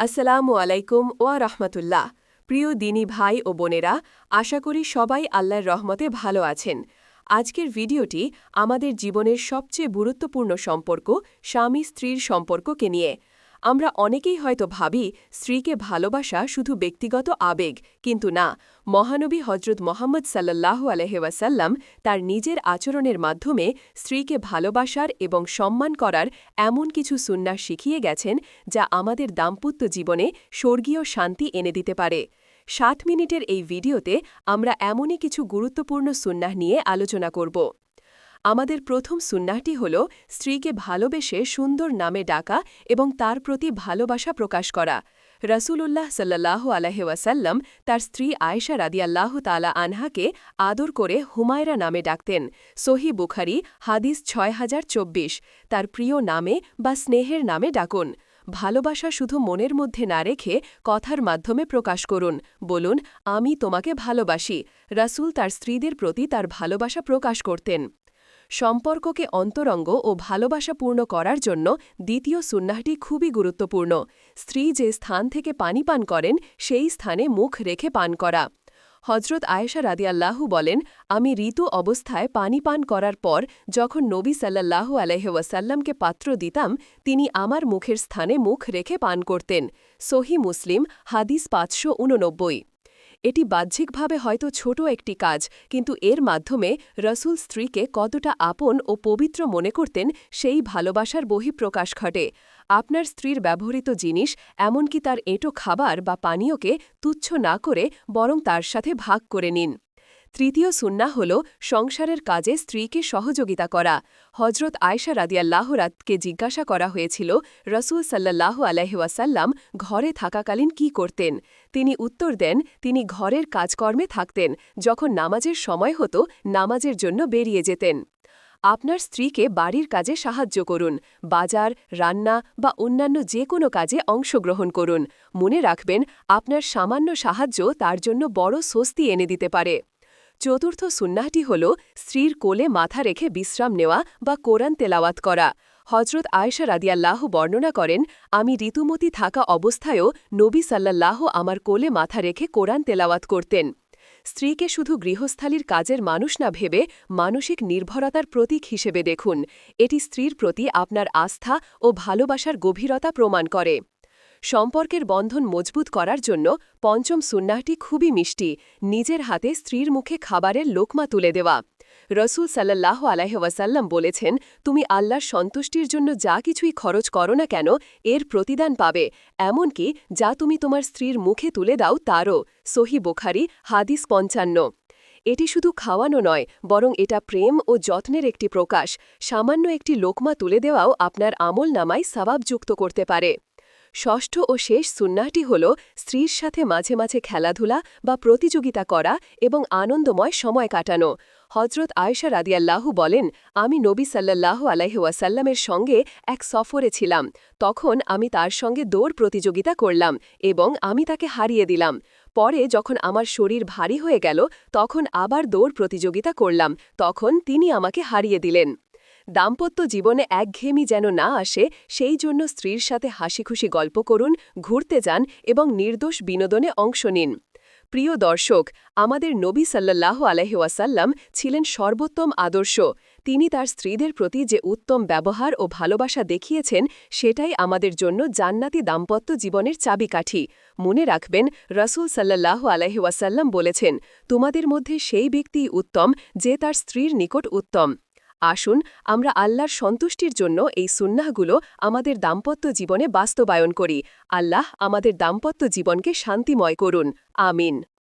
আসসালামু আলাইকুম ওয়া রহমতুল্লাহ। প্রিয় দিনী ভাই ও বোনেরা, আশা করি সবাই আল্লাহর রহমতে ভালো আছেন। আজকের ভিডিওটি আমাদের জীবনের সবচেয়ে গুরুত্বপূর্ণ সম্পর্ক স্বামী স্ত্রীর সম্পর্ককে নিয়ে। আমরা অনেকেই হয়তো ভাবি স্ত্রীকে ভালোবাসা শুধু ব্যক্তিগত আবেগ, কিন্তু না। মহানবী হজরত মোহাম্মদ সাল্লাহ আলহেওয়াসাল্লাম তার নিজের আচরণের মাধ্যমে স্ত্রীকে ভালোবাসার এবং সম্মান করার এমন কিছু সুন্নাস শিখিয়ে গেছেন যা আমাদের দাম্পত্য জীবনে স্বর্গীয় শান্তি এনে দিতে পারে। সাত মিনিটের এই ভিডিওতে আমরা এমনই কিছু গুরুত্বপূর্ণ সুন্নাহ নিয়ে আলোচনা করব। আমাদের প্রথম সুন্নাহটি হল স্ত্রীকে ভালোবেসে সুন্দর নামে ডাকা এবং তার প্রতি ভালোবাসা প্রকাশ করা। রসুলুল্লাহ সাল্লাহ আলহেওয়াসাল্লাম তার স্ত্রী আয়েশা রাদিয়াল্লাহ তালা আনহাকে আদর করে হুমায়রা নামে ডাকতেন। সহি বুখারি, হাদিস ছয় হাজার চব্বিশ। তার প্রিয় নামে বা স্নেহের নামে ডাকুন। ভালোবাসা শুধু মনের মধ্যে না রেখে কথার মাধ্যমে প্রকাশ করুন। বলুন, আমি তোমাকে ভালোবাসি। রাসুল তার স্ত্রীদের প্রতি তার ভালোবাসা প্রকাশ করতেন। সম্পর্ককে অন্তরঙ্গ ও ভালোবাসাপূর্ণ করার জন্য দ্বিতীয় সুন্নাহটি খুবই গুরুত্বপূর্ণ। স্ত্রী যে স্থান থেকে পানি পান করেন, সেই স্থানে মুখ রেখে পান করা। হজরত আয়েশা রাদিয়াল্লাহু বলেন, আমি ঋতু অবস্থায় পানি পান করার পর যখন নবী সাল্লাল্লাহু আলহ্লামকে পাত্র দিতাম, তিনি আমার মুখের স্থানে মুখ রেখে পান করতেন। সহি মুসলিম, হাদিস পাঁচশো উননব্বই। এটি বাহ্যিকভাবে হয়তো ছোট একটি কাজ, কিন্তু এর মাধ্যমে রসুল স্ত্রীকে কতটা আপন ও পবিত্র মনে করতেন সেই ভালোবাসার বহিঃপ্রকাশ ঘটে। আপনার স্ত্রীর ব্যবহৃত জিনিস, এমনকি তার এঁটো খাবার বা পানীয়কে তুচ্ছ না করে বরং তার সাথে ভাগ করে নিন। তৃতীয় সুন্না হল সংসারের কাজে স্ত্রীকে সহযোগিতা করা। হজরত আয়সা রাদিয়াল্লাহরাতকে জিজ্ঞাসা করা হয়েছিল, রসুল সাল্লাহ আলহাসাল্লাম ঘরে থাকাকালীন কি করতেন? তিনি উত্তর দেন, তিনি ঘরের কাজকর্মে থাকতেন, যখন নামাজের সময় হতো, নামাজের জন্য বেরিয়ে যেতেন। আপনার স্ত্রীকে বাড়ির কাজে সাহায্য করুন, বাজার, রান্না বা অন্যান্য যে কোনো কাজে অংশগ্রহণ করুন। মনে রাখবেন, আপনার সামান্য সাহায্য তার জন্য বড় স্বস্তি এনে দিতে পারে। চতুর্থ সুন্নাহটি হল স্ত্রীর কোলে মাথা রেখে বিশ্রাম নেওয়া বা কোরআন তেলাওয়াত করা। হজরত আয়সা রাদিয়াল্লাহ বর্ণনা করেন, আমি ঋতুমতি থাকা অবস্থায়ও নবী সাল্লাল্লাহ আমার কোলে মাথা রেখে কোরআন তেলাওয়াত করতেন। স্ত্রীকে শুধু গৃহস্থালির কাজের মানুষ না ভেবে মানসিক নির্ভরতার প্রতীক হিসেবে দেখুন। এটি স্ত্রীর প্রতি আপনার আস্থা ও ভালোবাসার গভীরতা প্রমাণ করে। সম্পর্কের বন্ধন মজবুত করার জন্য পঞ্চম সুন্নাহটি খুবই মিষ্টি, নিজের হাতে স্ত্রীর মুখে খাবারের লোকমা তুলে দেওয়া। রসুল সাল্লাহ আলাহওয়াসাল্লাম বলেছেন, তুমি আল্লাহর সন্তুষ্টির জন্য যা কিছুই খরচ করো না কেন, এর প্রতিদান পাবে। এমনকি যা তুমি তোমার স্ত্রীর মুখে তুলে দাও, তারও। সহি বোখারি, হাদিস পঞ্চান্ন। এটি শুধু খাওয়ানো নয়, বরং এটা প্রেম ও যত্নের একটি প্রকাশ। সামান্য একটি লোকমা তুলে দেওয়াও আপনার আমল নামায় সবাবযুক্ত করতে পারে। ষষ্ঠ ও শেষ সুন্নাহটি হল স্ত্রীর সাথে মাঝে মাঝে খেলাধুলা বা প্রতিযোগিতা করা এবং আনন্দময় সময় কাটানো। হজরত আয়সা রাদিয়াল্লাহু বলেন, আমি নবী সাল্লাহ আলাইহুয়াসাল্লামের সঙ্গে এক সফরে ছিলাম। তখন আমি তার সঙ্গে দৌড় প্রতিযোগিতা করলাম এবং আমি তাকে হারিয়ে দিলাম। পরে যখন আমার শরীর ভারী হয়ে গেল, তখন আবার দৌড় প্রতিযোগিতা করলাম। তখন তিনি আমাকে হারিয়ে দিলেন। দাম্পত্য জীবনে একঘেয়েমি যেন না আসে, সেই জন্য স্ত্রীর সাথে হাসি খুশি গল্প করুন, ঘুরতে যান এবং নির্দোষ বিনোদনে অংশ নিন। প্রিয় দর্শক, আমাদের নবী সাল্লাহ আলহাসাল্লাম ছিলেন সর্বোত্তম আদর্শ। তিনি তার স্ত্রীদের প্রতি যে উত্তম ব্যবহার ও ভালোবাসা দেখিয়েছেন, সেটাই আমাদের জন্য জান্নাতি দাম্পত্য জীবনের চাবিকাঠি। মনে রাখবেন, রসুল সাল্লাহ আলহাসাল্লাম বলেছেন, তোমাদের মধ্যে সেই ব্যক্তিই উত্তম যে তার স্ত্রীর নিকট উত্তম। আসুন, আমরা আল্লাহর সন্তুষ্টির জন্য এই সুন্নাহগুলো আমাদের দাম্পত্য জীবনে বাস্তবায়ন করি। আল্লাহ আমাদের দাম্পত্য জীবনকে শান্তিময় করুন। আমিন।